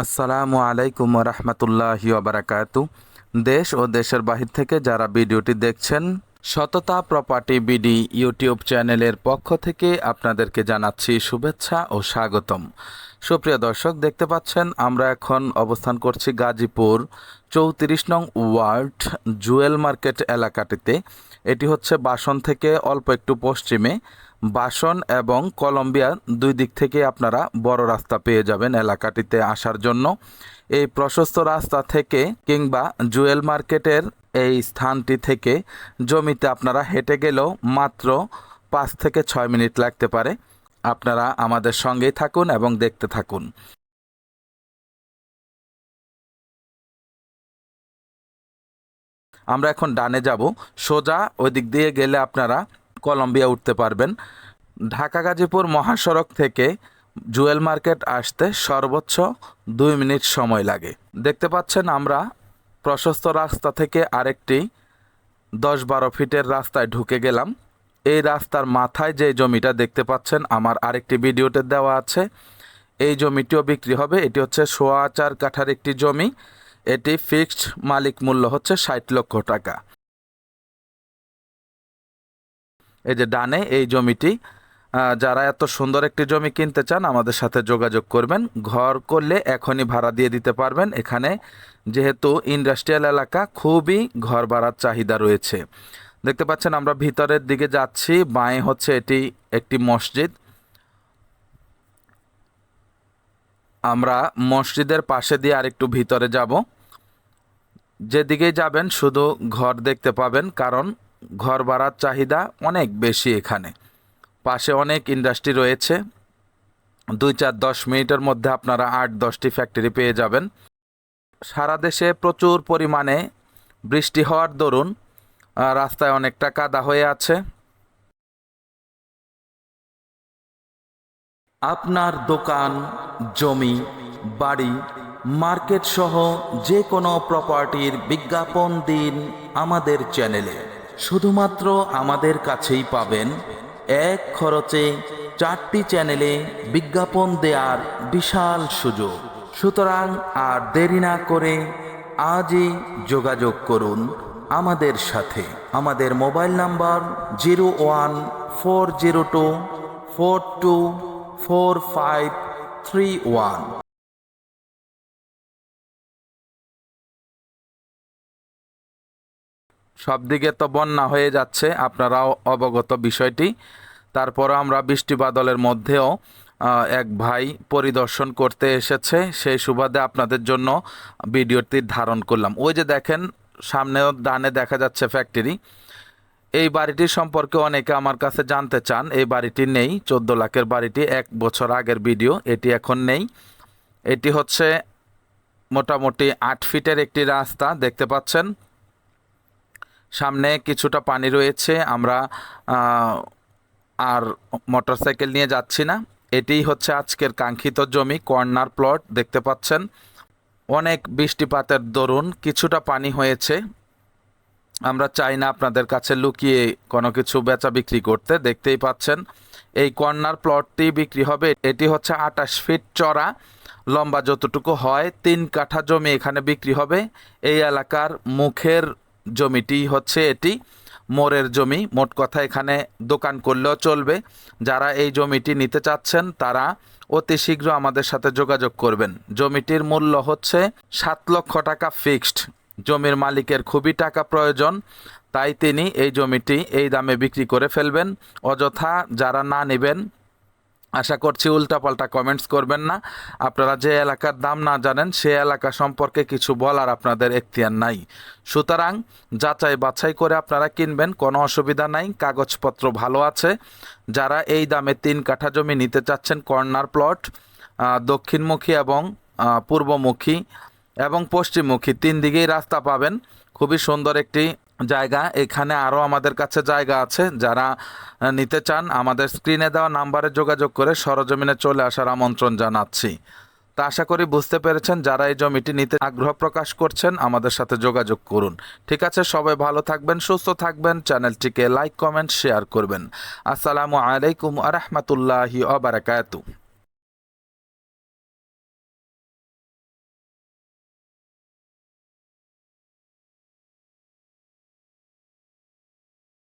আসসালামু আলাইকুম রহমতুল্লাহি বারাকাতু। দেশ ও দেশের বাহির থেকে যারা ভিডিওটি দেখছেন, সততা প্রপার্টি বিডি ইউটিউব চ্যানেলের পক্ষ থেকে আপনাদেরকে জানাচ্ছি শুভেচ্ছা ও স্বাগতম। সুপ্রিয় দর্শক, দেখতে পাচ্ছেন আমরা এখন অবস্থান করছি গাজীপুর চৌত্রিশ নং ওয়ার্ড জুয়েল মার্কেট এলাকাটিতে। এটি হচ্ছে বাসন থেকে অল্প একটু পশ্চিমে। বাসন এবং কলম্বিয়া দুই দিক থেকে আপনারা বড় রাস্তা পেয়ে যাবেন এলাকাটিতে আসার জন্য। এই প্রশস্ত রাস্তা থেকে কিংবা জুয়েল মার্কেটের এই স্থানটি থেকে জমিতে আপনারা হেঁটে গেলেও মাত্র পাঁচ থেকে ছয় মিনিট লাগতে পারে। আপনারা আমাদের সঙ্গেই থাকুন এবং দেখতে থাকুন। আমরা এখন ডানে যাব। সোজা ওই দিক দিয়ে গেলে আপনারা কলম্বিয়া উঠতে পারবেন। ঢাকা গাজীপুর মহাসড়ক থেকে জুয়েল মার্কেট আসতে সর্বোচ্চ দুই মিনিট সময় লাগে। দেখতে পাচ্ছেন আমরা প্রশস্ত রাস্তা থেকে আরেকটি দশ বারো ফিটের রাস্তায় ঢুকে গেলাম। এই রাস্তার মাথায় যে জমিটা দেখতে পাচ্ছেন আমার আরেকটি ভিডিওতে দেওয়া আছে। এই জমিটিও বিক্রি হবে। এটি হচ্ছে সোয়া চার কাঠার একটি জমি। এটি ফিক্সড মালিক মূল্য হচ্ছে ষাট লক্ষ টাকা। এই যে ডানে এই জমিটি যারা এত সুন্দর একটি জমি কিনতে চান, আমাদের সাথে যোগাযোগ করবেন। ঘর করলে এখনই ভাড়া দিয়ে দিতে পারবেন। এখানে যেহেতু ইন্ডাস্ট্রিয়াল এলাকা, খুবই ঘর ভাড়ার চাহিদা রয়েছে। দেখতে পাচ্ছেন আমরা ভিতরের দিকে যাচ্ছি। বাঁয়ে হচ্ছে এটি একটি মসজিদ। আমরা মসজিদের পাশে দিয়ে আরেকটু ভিতরে যাব। যেদিকেই যাবেন শুধু ঘর দেখতে পাবেন, কারণ ঘর ভাড়ার চাহিদা অনেক বেশি এখানে। পাশে অনেক ইন্ডাস্ট্রি রয়েছে। দুই চার দশ মিনিটের মধ্যে আপনারা আট দশটি ফ্যাক্টরি পেয়ে যাবেন। সারা দেশে প্রচুর পরিমাণে বৃষ্টি হওয়ার দরুন রাস্তায় অনেকটা কাদা হয়ে আছে। আপনার দোকান, জমি, বাড়ি মার্কেট সহ যে কোনো প্রপার্টির বিজ্ঞাপন দিন আমাদের চ্যানেলে শুধুমাত্র আমাদের কাছেই পাবেন এক খরচে চারটি চ্যানেলে বিজ্ঞাপন দেওয়ার বিশাল সুযোগ। সুতরাং আর দেরি না করে আজই যোগাযোগ করুন আমাদের সাথে। আমাদের mobile number zero one four zero two four two four five three one. সব দিকে তো বন্যা হয়ে যাচ্ছে, আপনারাও অবগত বিষয়টি। তারপরও আমরা বৃষ্টি বাদলের মধ্যেও এক ভাই পরিদর্শন করতে এসেছে, সেই সুবাদে আপনাদের জন্য ভিডিওটি ধারণ করলাম। ওই যে দেখেন, সামনেও ডানে দেখা যাচ্ছে ফ্যাক্টরি এই বাড়িটির সম্পর্কে অনেকে আমার কাছে জানতে চান, এই বাড়িটি নেই, চোদ্দ লাখের বাড়িটি, এক বছর আগের ভিডিও, এটি এখন নেই। এটি হচ্ছে মোটামুটি আট ফিটের একটি রাস্তা, দেখতে পাচ্ছেন। সামনে কিছুটা পানি রয়েছে, আমরা আর মোটরসাইকেল নিয়ে যাচ্ছি না। এটিই হচ্ছে আজকের কাঙ্ক্ষিত জমি, কর্নার প্লট, দেখতে পাচ্ছেন। অনেক বৃষ্টিপাতের দরুন কিছুটা পানি হয়েছে। আমরা চাই না আপনাদের কাছে লুকিয়ে কোনো কিছু বেচা বিক্রি করতে, দেখতেই পাচ্ছেন। এই কর্নার প্লটটি বিক্রি হবে, এটি হচ্ছে আটাশ ফিট চড়া, লম্বা যতটুকু হয়, তিন কাঠা জমি এখানে বিক্রি হবে। এই এলাকার মুখের জমিটি হচ্ছে এটি মোড়ের জমি। মোট কথা এখানে দোকান করলেও চলবে। যারা এই জমিটি নিতে চাচ্ছেন, তারা অতি শীঘ্র আমাদের সাথে যোগাযোগ করবেন। জমিটির মূল্য হচ্ছে সাত লক্ষ টাকা ফিক্সড। জমির মালিকের খুবই টাকা প্রয়োজন, তাই তিনি এই জমিটি এই দামে বিক্রি করে ফেলবেন। অযথা যারা না নেবেন আশা করছি উল্টাপাল্টা কমেন্টস করবেন না। আপনারা যে এলাকার দাম না জানেন, সে এলাকা সম্পর্কে কিছু বলার আপনাদের এখতিয়ার নাই। সুতরাং যাচাই বাছাই করে আপনারা কিনবেন, কোনো অসুবিধা নাই। কাগজপত্র ভালো আছে। যারা এই দামে তিন কাঠা জমি নিতে চাচ্ছেন, কর্নার প্লট দক্ষিণমুখী এবং পূর্বমুখী এবং পশ্চিমমুখী, তিন দিকেই রাস্তা পাবেন। খুবই সুন্দর একটি জায়গা। এখানে আরও আমাদের কাছে জায়গা আছে। যারা নিতে চান, আমাদের স্ক্রিনে দেওয়া নাম্বারে যোগাযোগ করে সরজমিনে চলে আসার আমন্ত্রণ জানাচ্ছি। তা আশা করি বুঝতে পেরেছেন, যারা এই জমিটি নিতে আগ্রহ প্রকাশ করছেন, আমাদের সাথে যোগাযোগ করুন। ঠিক আছে, সবাই ভালো থাকবেন, সুস্থ থাকবেন, চ্যানেলটিকে লাইক কমেন্ট শেয়ার করবেন। আসসালামু আলাইকুম আ রহমতুল্লাহি আবরাকাতু